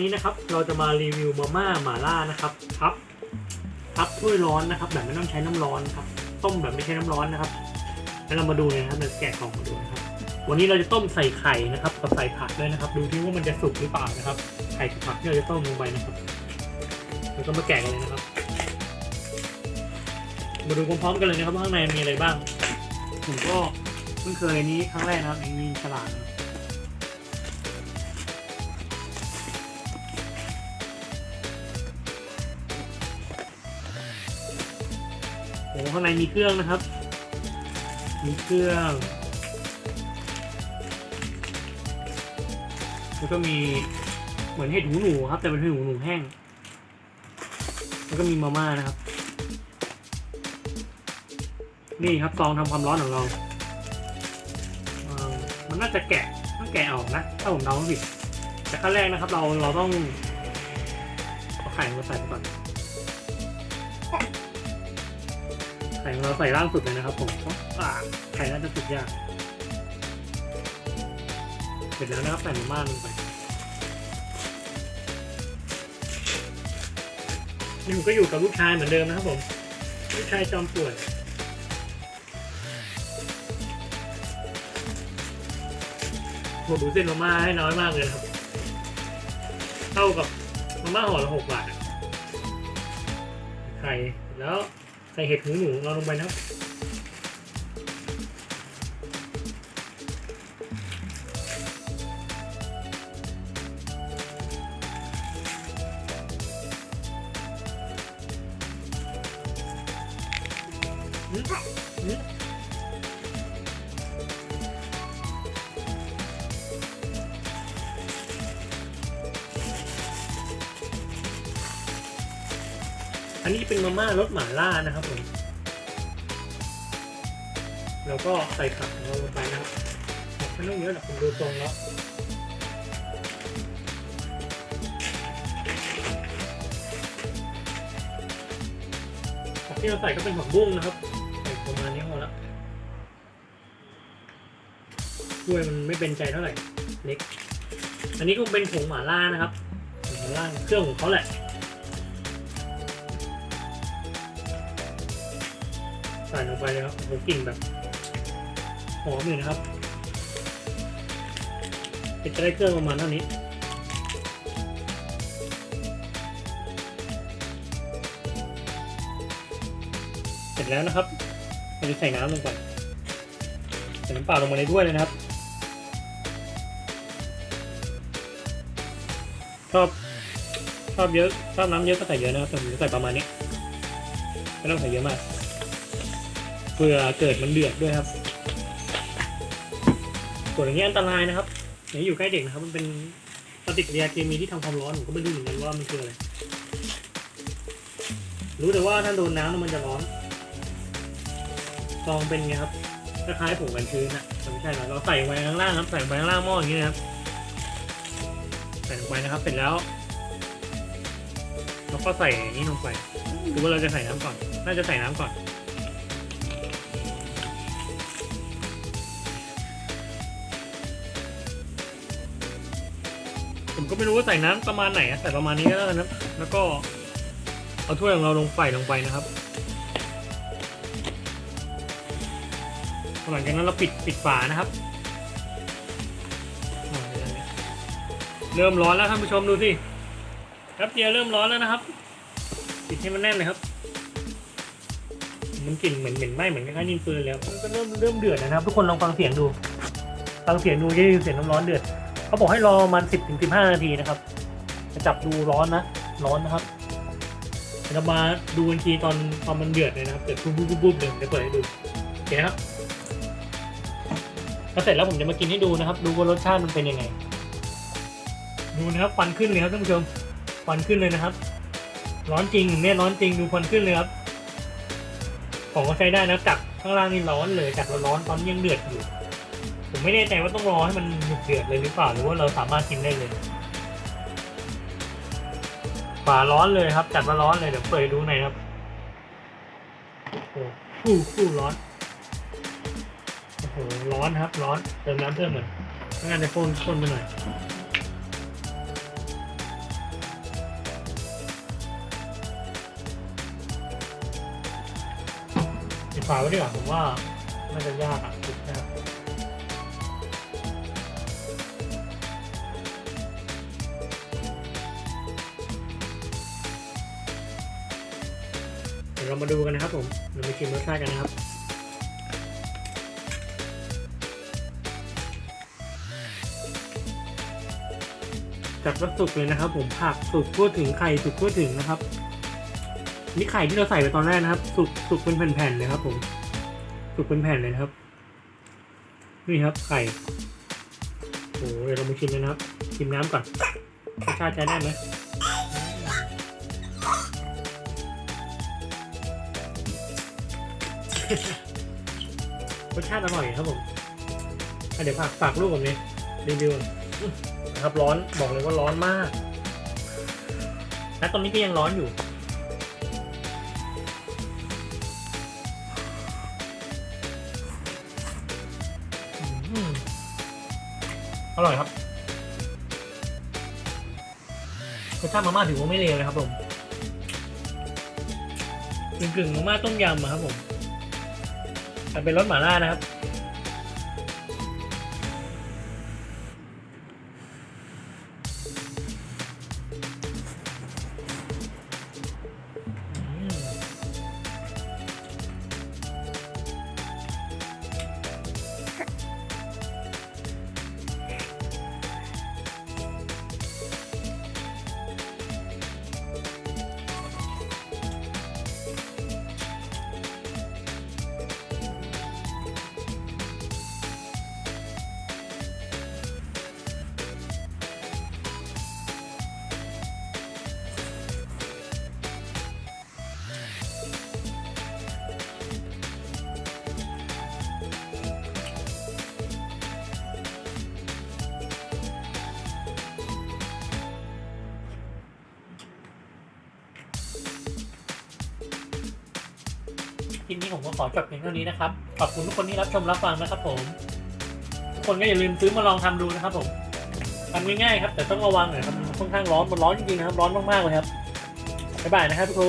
นี้นะครับ เราจะมารีวิวมาม่าหม่าล่านะครับพับพับถ้วยร้อนนะครับ แบบไม่ต้องใช้น้ำร้อนครับ ต้มแบบไม่ใช้น้ำร้อนนะครับ แล้วเรามาดูนะครับเราแกะกล่องมาดูนะครับ วันนี้เราจะต้มใส่ไข่นะครับกับใส่ผักด้วยนะครับ ดูที่ว่ามันจะสุกหรือเปล่านะครับ ไข่กับผักที่เราจะต้มลงไปนะครับเราก็มาแกะกันเลยนะครับ มาดูพร้อมๆกันเลยนะครับว่าข้างในมีอะไรบ้าง ผมก็เพิ่งเคยนนี้ครั้งแรกนะครับมีฉลาก อ้ข้างในมีเครื่องนะครับ มีเครื่อง แล้วก็มีเหมือนเห็ดหูหนูครับ แต่เป็นเห็ดหูหนูแห้ง แล้วก็มีมาม่านะครับ นี่ครับซองทำความร้อนของเรา มันน่าจะแกะต้องแกะออกนะ ถ้าผมเดาไม่ผิดแต่ขั้นแรกนะครับ เราเราต้องเอาไข่มาใส่ก่อน ข่ของเราใส่ล่างสุดเลยนะครับผมอ่าไข่น่าจะสุดยากเสร็จแล้วนะครับใส่มาม่าลงไปนี่ผมก็อยู่กับลูกชายเหมือนเดิมนะครับผมลูกชายจอมป่วนผมดูเส้นมาม่าให้น้อยมากเลยครับ เท่ากับมาม่าห่อละหกบาทไข่แล้ว ส่เห็ดหูหนูเราลงไปนะครับอืมอืม อันนี้เป็นมาม่ารสหม่าล่านะครับผมแล้วก็ใส่ผักของเราลงไปนะครับไม่ต้องเยอะหรอกผมดูทรงแล้วผักที่เราใส่ก็เป็นผักบุ้งนะครับใส่ประมาณนี้พอแล้วด้วยมันไม่เป็นใจเท่าไหร่เล็ก อันนี้ก็เป็นผงหม่าล่านะครับหม่าล่าเครื่องของเขาแหละ ใส่ลงไปเลยครับโหกลิ่นแบบหอมเลยนะครับจะได้เครื่องประมาณเท่านี้เสร็จแล้วนะครับเราจะใส่น้ำลงไปใส่น้ำเปล่าลงมาในถ้วยเลยนะครับชอบชอบเยอะชอบน้ำเยอะก็ใส่เยอะนะครับแต่ผมจะใส่ประมาณนี้ไม่ต้องใส่เยอะมาก เพื่อเกิดมันเดือดด้วยครับ ส่วนอย่างนี้อันตรายนะครับอย่าอยู่ใกล้เด็กนะครับ มันเป็นปฏิกิริยาเคมีที่ทำความร้อนผมก็ไม่รู้เหมือนกันว่ามันคืออะไรรู้แต่ว่าถ้าโดนน้ำแล้วมันจะร้อนซองเป็นไงครับคล้ายๆผงกันชื้นนะไม่ใช่นะเราใส่ไว้ข้างล่างครับใส่ไว้ข้างล่างหม้ออย่างนี้นะครับใส่ลงไปนะครับเสร็จแล้วเราก็ใส่นี้ลงไปหรือว่าเราจะใส่น้ำก่อน น่าจะใส่น้ำก่อน ผมก็ไม่รู้ว่าใส่น้ำประมาณไหนใส่ประมาณนี้ก็แล้วกันนะแล้วก็เอาถ้วยของเราลงใส่ลงไปนะครับหลังจากนั้นเราปิดปิดฝานะครับเริ่มร้อนแล้วท่านผู้ชมดูสิครับเดียวเริ่มร้อนแล้วนะครับ ปิดให้มันแน่นเลยครับ มันกลิ่นเหม็นเหม็นไหม้เหมือนคล้ายๆนินฟืนแล้วมันก็เริ่มเริ่มเดือดนะครับ ทุกคนลองฟังเสียงดู ฟังเสียงดูจะได้ยินเสียงน้ำร้อนเดือด เขาบอกให้รอมันสิบถึงสิบห้านาทีนะครับจะจับดูร้อนนะ ร้อนนะครับเรามาดูกันทีตอนตอนมันเดือดเลยนะครับเดือดปุ๊บปุ๊บปุ๊บปุ๊บเดี๋ยวผมจะเปิดให้ดูโอเคครับพอเสร็จแล้วผมจะมากินให้ดูนะครับ ดูว่ารสชาติมันเป็นยังไง ดูนะครับควันขึ้นเลยครับท่านผู้ชมควันขึ้นเลยนะครับ ร้อนจริงเนี่ยร้อนจริงดูควันขึ้นเลยครับของก็ใช้ได้นะจากข้างล่างนี่ร้อนเลยจากร้อนตอนยังเดือดอยู่ ไม่แน่ใจว่าต้องรอให้มันหยุดเดือดเลยหรือเปล่าหรือว่าเราสามารถกินได้เลยฝาร้อนเลยครับ จัดมาร้อนเลยเดี๋ยวเปิดดูหน่อยครับโอ้โหคู่ร้อนโอ้โหร้อนครับ ร้อนเติมน้ำเพิ่มหน่อยทำงานในโฟนคนไปหน่อยฝาไว้ดีกว่าผมว่าน่าจะยากอะคิดนะครับ เรามาดูกันนะครับผมเรามาชิมรสชาติกันนะครับจัดว่าสุกเลยนะครับ ผมผักสุกทั่วถึงไข่สุกทั่วถึงนะครับนี่ไข่ที่เราใส่ไปตอนแรกนะครับ สุกสุกเป็นแผ่นๆเลยครับ ผม สุกเป็นแผ่นเลยนะครับ นี่ครับ ไข่โอ้โหเดี๋ยวเรามาชิมกันนะครับ ชิมน้ำก่อนรสชาติใช้ได้ไหม รสชาติอร่อยครับผมอะเดี๋ยวฝากฝากลูกผมเลยรีวิวนะครับร้อนบอกเลยว่าร้อนมาก และตอนนี้ก็ยังร้อนอยู่อร่อยครับรสชาติมาม่าถือว่าไม่เลวเลยครับผมกึ่งกึ่งๆมาม่าต้มยำอะครับผม มันเป็นรสหม่าล่านะครับ คลิปนี้ผมก็ขอจบเพียงเท่านี้นะครับ ขอบคุณทุกคนที่รับชมรับฟังนะครับผม ทุกคนก็อย่าลืมซื้อมาลองทำดูนะครับผมทำง่ายๆครับ แต่ต้องระวังหน่อยครับค่อนข้างร้อนมันร้อนจริงๆนะครับ ร้อนมากๆเลยครับบ๊ายบายนะครับทุกคน